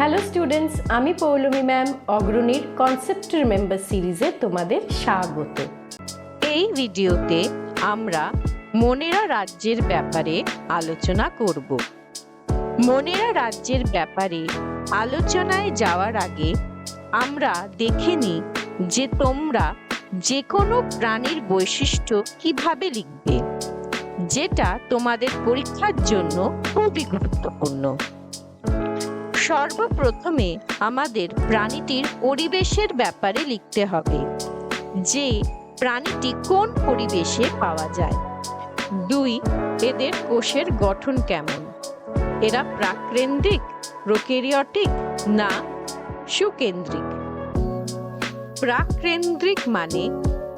Hello students আমি Poulami ma'am অগ্রণীর কনসেপ্টের মেম্বার সিরিজে তোমাদের স্বাগত। এই ভিডিওতে আমরা মনেরা রাজ্যের ব্যাপারে আলোচনা করব। মনেরা রাজ্যের ব্যাপারে আলোচনায় যাওয়ার আগে আমরা দেখে নিই যে তোমরা যে কোনো প্রাণীর বৈশিষ্ট্য কীভাবে লিখবে, যেটা তোমাদের পরীক্ষার জন্য খুবই গুরুত্বপূর্ণ। সর্বপ্রথমে আমাদের প্রাণীটির পরিবেশের ব্যাপারে লিখতে হবে যে প্রাণীটি কোন পরিবেশে পাওয়া যায়। দুই, এদের কোষের গঠন কেমন? এরা প্রাকেন্দ্রিক প্রোকেরিয়টিক না সুকেন্দ্রিক? প্রাকেন্দ্রিক মানে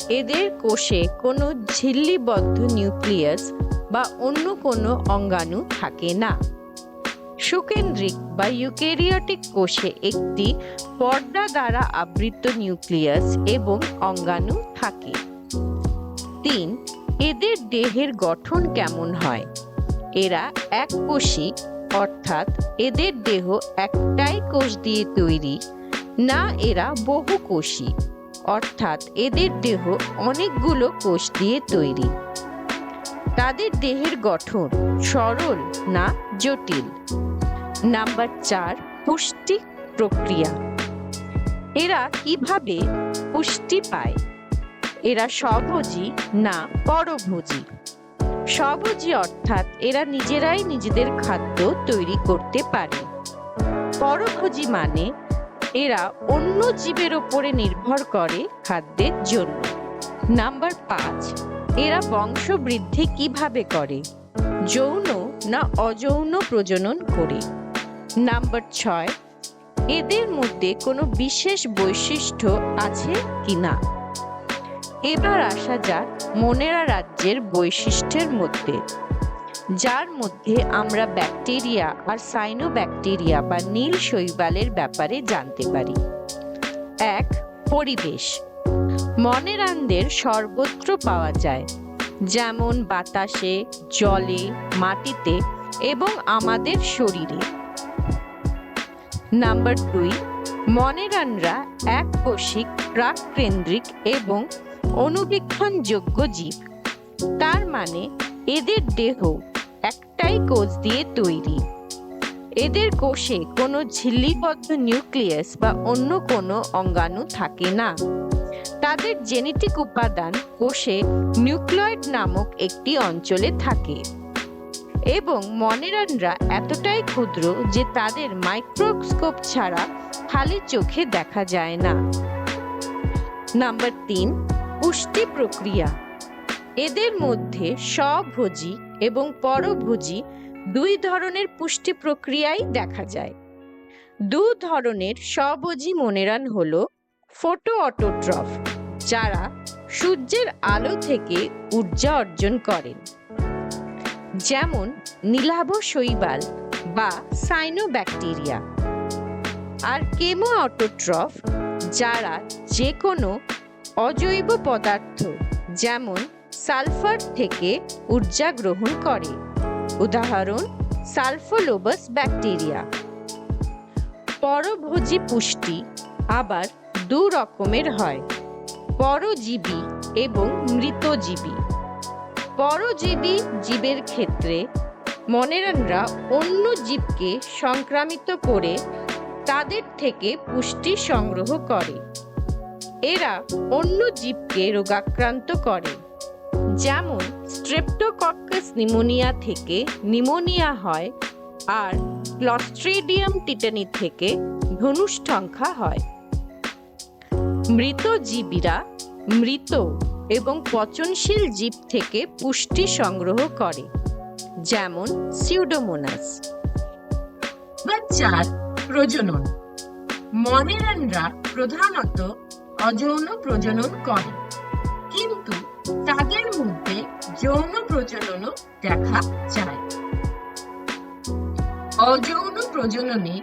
এদের কোষে কোনো ঝিল্লিবদ্ধ নিউক্লিয়াস বা অন্য কোনো অঙ্গাণু থাকে না। সুকেন্দ্রিক বা ইউক্যারিওটিক কোষে একটি পর্দা দ্বারা আবৃত নিউক্লিয়াস এবং অঙ্গাণু থাকে। তিন, এদের দেহের গঠন কেমন হয়? এরা এক কোষী অর্থাৎ এদের দেহ একটাই কোষ দিয়ে তৈরি, না এরা বহু কোষী অর্থাৎ এদের দেহ অনেকগুলো কোষ দিয়ে তৈরি। তাদের দেহের গঠন সরল না জটিল? নাম্বার চার, পুষ্টি প্রক্রিয়া। এরা কীভাবে পুষ্টি পায়? এরা স্বভোজী না পরভোজী? স্বভোজী অর্থাৎ এরা নিজেরাই নিজেদের খাদ্য তৈরি করতে পারে। পরভোজী মানে এরা অন্য জীবের ওপরে নির্ভর করে খাদ্যের জন্য। নাম্বার পাঁচ, এরা বংশবৃদ্ধি কীভাবে করে? যৌন না অযৌন প্রজনন করে? নাম্বার ছয়, এদের মধ্যে কোনো বিশেষ বৈশিষ্ট্য আছে কিনা? এবার আসা যাক মনেরা রাজ্যের বৈশিষ্ট্যের মধ্যে, যার মধ্যে আমরা ব্যাকটেরিয়া আর সাইনো ব্যাকটেরিয়া বা নীল শৈবালের ব্যাপারে জানতে পারি। এক, পরিবেশ, মনেরানদের সর্বত্র পাওয়া যায়, যেমন বাতাসে, জলে, মাটিতে এবং আমাদের শরীরে। নাম্বার দুই, মনেরানরা এক কোষিক প্রাককেন্দ্রিক এবং অনুবীক্ষণযোগ্য জীব। তার মানে এদের দেহ একটাই কোষ দিয়ে তৈরি। এদের কোষে কোনো ঝিল্লিবদ্ধ নিউক্লিয়াস বা অন্য কোনো অঙ্গাণু থাকে না। তাদের জেনেটিক উপাদান কোষে নিউক্লয়েড নামক একটি অঞ্চলে থাকে। এবং মনেরানরা এতটাই ক্ষুদ্র যে তাদের মাইক্রোস্কোপ ছাড়া খালি চোখে দেখা যায় না। নাম্বার তিন, পুষ্টি প্রক্রিয়া। এদের মধ্যে স্বভোজী এবং পরভোজী দুই ধরনের পুষ্টি প্রক্রিয়াই দেখা যায়। দু ধরনের স্বভোজী মনেরান হল ফোটো অটোট্রফ, যারা সূর্যের আলো থেকে ঊর্জা অর্জন করেন। যেমন নীলাভ শৈবাল বা সাইনোব্যাকটেরিয়া। আর কেমো অটোট্রফ যারা যে কোনো অজৈব পদার্থ, যেমন সালফার থেকে ঊর্জা গ্রহণ করে। উদাহরণ, সালফোলোবাস ব্যাকটেরিয়া। পরভোজী পুষ্টি আবার দু রকমের হয়, পরজীবী এবং মৃতজীবী। পরজীবী জীবের ক্ষেত্রে মনেরানরা অন্য জীবকে সংক্রামিত করে তাদের থেকে পুষ্টি সংগ্রহ করে। এরা অন্য জীবকে রোগাক্রান্ত করে। যেমন স্ট্রেপ্টোকক্কাস নিমোনিয়া থেকে নিমোনিয়া হয় আর ক্লস্ট্রিডিয়াম টিটানি থেকে ধনুষ্টংখা হয়। মৃত জীবীরা মৃত এবং পচনশীল জীব থেকে পুষ্টি সংগ্রহ করে, যেমন সিউডোমোনাস চার প্রজনন। মনেরানরা প্রধানত অযৌন প্রজনন করে, কিন্তু তাদের মধ্যে যৌন প্রজননও দেখা যায়। অযৌন প্রজননে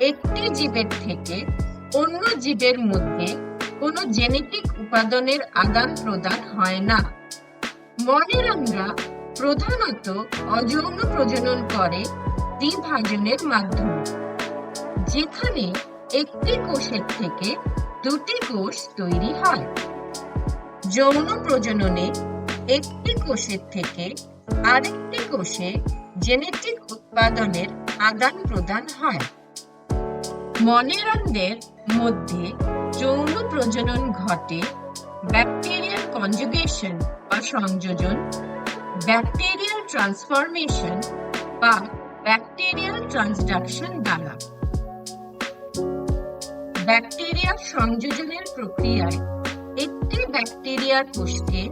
একটি জীবের থেকে অন্য জীবের মধ্যে কোনো জেনেটিক উপাদানের আদান প্রদান হয় না। মনেরানরা প্রধানত অযৌন প্রজনন করে দ্বিভাজনের মাধ্যমে, যেখানে একটি কোষের থেকে দুটি কোষ তৈরি হয়। যৌন প্রজননে একটি কোষের থেকে আরেকটি কোষে জেনেটিক উৎপাদনের আদান প্রদান হয়। মনেরনদের মধ্যে যৌন প্রজনন ঘটে ব্যাকটেরিয়াল কনজুগেশন বা সংযোজন ব্যাকটেরিয়াল ট্রান্সফরমেশন বা ব্যাকটেরিয়াল ট্রান্সডাকশন দ্বারা। ব্যাকটেরিয়া সংযোজনের প্রক্রিয়ায় একটি ব্যাকটেরিয়ার কোষকে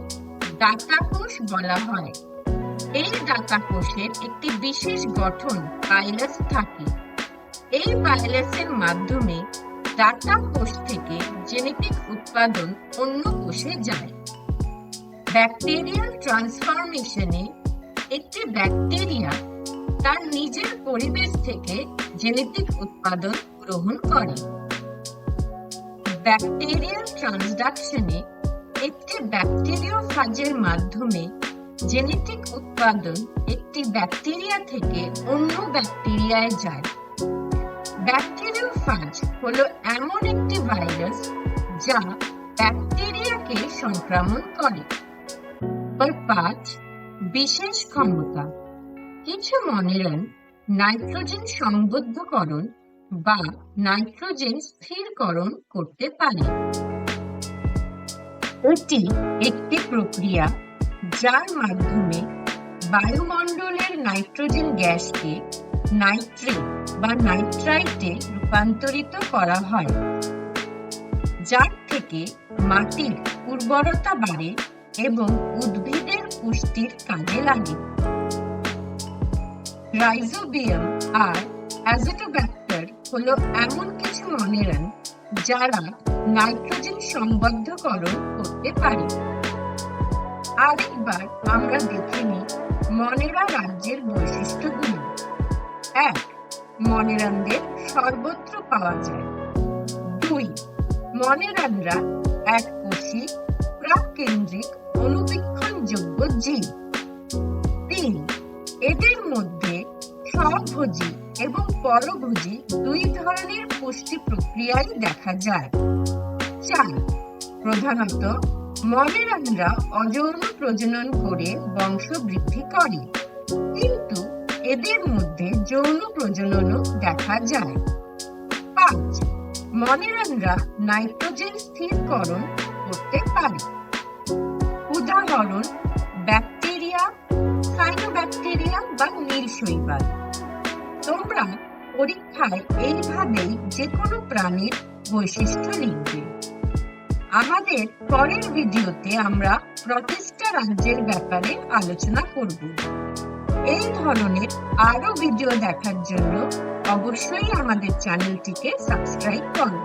ডাটা কোষ বলা হয়। এই ডাটা কোষের একটি বিশেষ গঠন পাইলাস থাকে। এই পাইলাসের মাধ্যমে ডাটা কোষ থেকে জেনেটিক উৎপাদন অন্য কোষে যায়। ব্যাকটেরিয়াল ট্রান্সফরমেশনে একটি ব্যাকটেরিয়া তার নিজের পরিবেশ থেকে জেনেটিক উৎপাদন গ্রহণ করে। ব্যাকটেরিয়াল ট্রান্সডাকশনে একটি ব্যাকটেরিওফাজের মাধ্যমে জেনেটিক উৎপাদন একটি ব্যাকটেরিয়া থেকে অন্য ব্যাকটেরিয়ায় যায়। ব্যাকটেরিওফাজ হলো এমন একটি ভাইরাস যা ব্যাকটেরিয়াকে সংক্রমণ করে। পাঁচ, বিশেষ ক্ষমতা। কিছু মনেরন নাইট্রোজেন সংবদ্ধকরণ বা নাইট্রোজেন স্থিরকরণ করতে পারে। এটি একটি প্রক্রিয়া যার মাধ্যমে বায়ুমণ্ডলের নাইট্রোজেন গ্যাসকে নাইট্রেট বা নাইট্রাইটে রূপান্তরিত করা হয়, যার থেকে মাটির উর্বরতা বাড়ে এবং উদ্ভিদের পুষ্টির কাজে লাগে। রাইজোবিয়াম আর অ্যাজোটোব্যাক্টর হলো এমন কিছু মনেরন যারা নাইট্রোজেন সম্বদ্ধকরণ করতে পারে। আরেকবার আমরা দেখে নিই মনেরা রাজ্যের বৈশিষ্ট্যগুলি। এক মনেরানদের সর্বত্র পাওয়া যায়। দুই মনেরানরা এক কোষী প্রাকেন্দ্রিক অনুবীক্ষণযোগ্য জীব। তিন, এদের মধ্যে স্বভোজী এবং পরভোজী দুই ধরনের পুষ্টি প্রক্রিয়াই দেখা যায়। চার, প্রধানত মনেরানরা অযৌন প্রজনন করে বংশ বৃদ্ধি করে। কিন্তু এদের মধ্যে যৌন প্রজননও দেখা যায়। পাঁচ মনেরানরা নাইট্রোজেন স্থিরকরণ করতে পারে। উদাহরণ, ব্যাকটেরিয়া সাইনোব্যাকটেরিয়া বা নীল শৈবাল। তোমরা পরীক্ষায় এইভাবেই যে কোনো প্রাণীর বৈশিষ্ট্য লিখবে। আমাদের পরের ভিডিওতে আমরা প্রতিষ্ঠা রাজ্যের ব্যাপারে আলোচনা করব। এই ধরনের আরও ভিডিও দেখার জন্য অবশ্যই আমাদের চ্যানেলটিকে সাবস্ক্রাইব করো